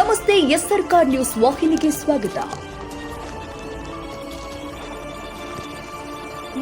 ಎಸ್ಆರ್ಕಾರ್ news ವಾಹಿನಿಗೆ ಸ್ವಾಗತ.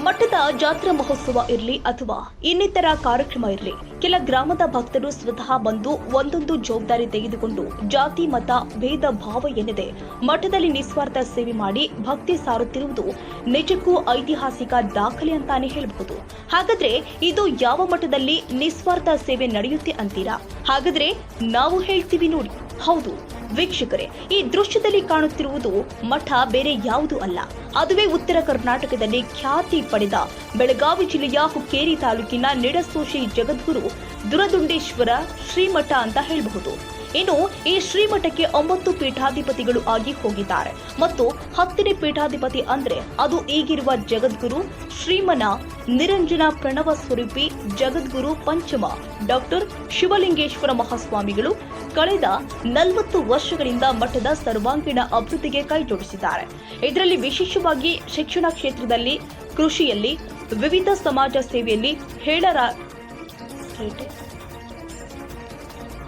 ಮಠದ ಜಾತ್ರಾ ಮಹೋತ್ಸವ ಇರಲಿ ಅಥವಾ ಇನ್ನಿತರ ಕಾರ್ಯಕ್ರಮ ಇರಲಿ, ಕೆಲ ಗ್ರಾಮದ ಭಕ್ತರು ಸ್ವತಃ ಬಂದು ಒಂದೊಂದು ಜವಾಬ್ದಾರಿ ತೆಗೆದುಕೊಂಡು ಜಾತಿ, ಮತ, ಭೇದ, ಭಾವ ಎನ್ನದೆ ಮಠದಲ್ಲಿ ನಿಸ್ವಾರ್ಥ ಸೇವೆ ಮಾಡಿ ಭಕ್ತಿ ಸಾರುತ್ತಿರುವುದು ನಿಜಕ್ಕೂ ಐತಿಹಾಸಿಕ ದಾಖಲೆ ಅಂತಾನೆ ಹೇಳಬಹುದು. ಹಾಗಾದ್ರೆ ಇದು ಯಾವ ಮಠದಲ್ಲಿ ನಿಸ್ವಾರ್ಥ ಸೇವೆ ನಡೆಯುತ್ತೆ ಅಂತೀರಾ? ಹಾಗಾದ್ರೆ ನಾವು ಹೇಳ್ತೀವಿ ನೋಡಿ. ಹೌದು ವೀಕ್ಷಕರೇ, ಈ ದೃಶ್ಯದಲ್ಲಿ ಕಾಣುತ್ತಿರುವುದು ಮಠ ಬೇರೆ ಯಾವುದೂ ಅಲ್ಲ. ಅದುವೇ ಉತ್ತರ ಕರ್ನಾಟಕದಲ್ಲಿ ಖ್ಯಾತಿ ಪಡೆದ ಬೆಳಗಾವಿ ಜಿಲ್ಲೆಯ ಹುಕ್ಕೇರಿ ತಾಲೂಕಿನ ನಿಡಸೋಶಿ ಜಗದ್ಗುರು ದುರದುಂಡೇಶ್ವರ ಶ್ರೀಮಠ ಅಂತ ಹೇಳಬಹುದು. ಇನ್ನು ಈ ಶ್ರೀಮಠಕ್ಕೆ ಒಂಬತ್ತು ಪೀಠಾಧಿಪತಿಗಳು ಆಗಿ ಹೋಗಿದ್ದಾರೆ. ಮತ್ತು ಹತ್ತನೇ ಪೀಠಾಧಿಪತಿ ಅಂದ್ರೆ ಅದು ಈಗಿರುವ ಜಗದ್ಗುರು ಶ್ರೀಮನ ನಿರಂಜನ ಪ್ರಣವ ಸ್ವರೂಪಿ ಜಗದ್ಗುರು ಪಂಚಮ ಡಾಕ್ಟರ್ ಶಿವಲಿಂಗೇಶ್ವರ ಮಹಾಸ್ವಾಮಿಗಳು ಕಳೆದ ನಲವತ್ತು ವರ್ಷಗಳಿಂದ ಮಠದ ಸರ್ವಾಂಗೀಣ ಅಭಿವೃದ್ಧಿಗೆ ಕೈಜೋಡಿಸಿದ್ದಾರೆ ಇದರಲ್ಲಿ ವಿಶೇಷವಾಗಿ ಶಿಕ್ಷಣ ಕ್ಷೇತ್ರದಲ್ಲಿ, ಕೃಷಿಯಲ್ಲಿ, ವಿವಿಧ ಸಮಾಜ ಸೇವೆಯಲ್ಲಿ ಹೇಳರ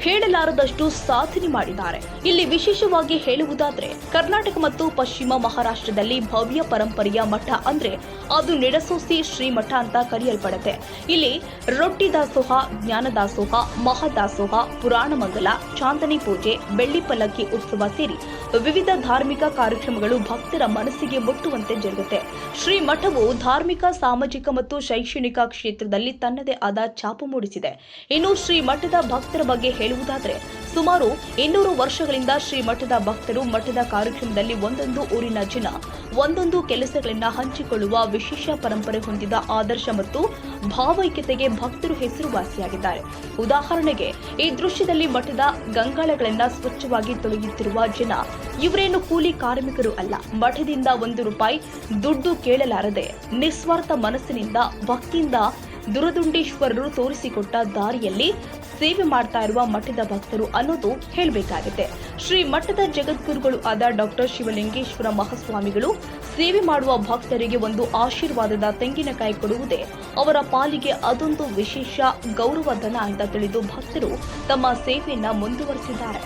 ಹೇಳಲಾರದಷ್ಟು ಸಾಧನೆ ಮಾಡಿದ್ದಾರೆ. ಇಲ್ಲಿ ವಿಶೇಷವಾಗಿ ಹೇಳುವುದಾದ್ರೆ, ಕರ್ನಾಟಕ ಮತ್ತು ಪಶ್ಚಿಮ ಮಹಾರಾಷ್ಟ್ರದಲ್ಲಿ ಭವ್ಯ ಪರಂಪರೆಯ ಮಠ ಅಂದ್ರೆ ಅದು ನಿಡಸೋಸಿ ಶ್ರೀಮಠ ಅಂತ ಕರೆಯಲ್ಪಡುತ್ತೆ. ಇಲ್ಲಿ ರೊಟ್ಟಿ ದಾಸೋಹ, ಜ್ಞಾನ ದಾಸೋಹ ಮಹಾದಾಸೋಹ ಪುರಾಣ ಮಂಗಲ, ಚಾಂದನಿ ಪೂಜೆ, ಬೆಳ್ಳಿ ಪಲ್ಲಕ್ಕಿ ಉತ್ಸವ ಸೇರಿ ವಿವಿಧ ಧಾರ್ಮಿಕ ಕಾರ್ಯಕ್ರಮಗಳು ಭಕ್ತರ ಮನಸ್ಸಿಗೆ ಮುಟ್ಟುವಂತೆ ಜರುಗುತ್ತೆ. ಶ್ರೀ ಮಠವು ಧಾರ್ಮಿಕ, ಸಾಮಾಜಿಕ ಮತ್ತು ಶೈಕ್ಷಣಿಕ ಕ್ಷೇತ್ರದಲ್ಲಿ ತನ್ನದೇ ಆದ ಛಾಪು ಮೂಡಿಸಿದೆ. ಇನ್ನು ಶ್ರೀ ಮಠದ ಭಕ್ತರ ಬಗ್ಗೆ ಹೇಳುವುದಾದರೆ, ಸುಮಾರು ಇನ್ನೂರು ವರ್ಷಗಳಿಂದ ಶ್ರೀ ಮಠದ ಭಕ್ತರು ಮಠದ ಕಾರ್ಯಕ್ರಮದಲ್ಲಿ ಒಂದೊಂದು ಊರಿನ ಜನ ಒಂದೊಂದು ಕೆಲಸಗಳನ್ನು ಹಂಚಿಕೊಳ್ಳುವ ವಿಶೇಷ ಪರಂಪರೆ ಹೊಂದಿದ ಆದರ್ಶ ಮತ್ತು ಭಾವೈಕ್ಯತೆಗೆ ಭಕ್ತರು ಹೆಸರುವಾಸಿಯಾಗಿದ್ದಾರೆ. ಉದಾಹರಣೆಗೆ, ಈ ದೃಶ್ಯದಲ್ಲಿ ಮಠದ ಗಂಗಾಳಗಳನ್ನು ಸ್ವಚ್ಛವಾಗಿ ತೊಳೆಯುತ್ತಿರುವ ಜನ ಇವರೇನು ಕೂಲಿ ಕಾರ್ಮಿಕರು ಅಲ್ಲ. ಮಠದಿಂದ ಒಂದು ರೂಪಾಯಿ ದುಡ್ಡು ಕೇಳಲಾರದೆ ನಿಸ್ವಾರ್ಥ ಮನಸ್ಸಿನಿಂದ ಭಕ್ತಿಯಿಂದ ದುರದುಂಡೇಶ್ವರರು ತೋರಿಸಿಕೊಟ್ಟ ದಾರಿಯಲ್ಲಿ ಸೇವೆ ಮಾಡ್ತಾ ಇರುವ ಮಠದ ಭಕ್ತರು ಅನ್ನೋದು ಹೇಳಬೇಕಾಗುತ್ತೆ. ಶ್ರೀ ಮಠದ ಜಗದ್ಗುರುಗಳು ಆದ ಡಾಕ್ಟರ್ ಶಿವಲಿಂಗೇಶ್ವರ ಮಹಾಸ್ವಾಮಿಗಳು ಸೇವೆ ಮಾಡುವ ಭಕ್ತರಿಗೆ ಒಂದು ಆಶೀರ್ವಾದದ ತೆಂಗಿನಕಾಯಿ ಕೊಡುವುದೇ ಅವರ ಪಾಲಿಗೆ ಅದೊಂದು ವಿಶೇಷ ಗೌರವಧನ ಅಂತ ತಿಳಿದು ಭಕ್ತರು ತಮ್ಮ ಸೇವೆಯನ್ನ ಮುಂದುವರೆಸಿದ್ದಾರೆ.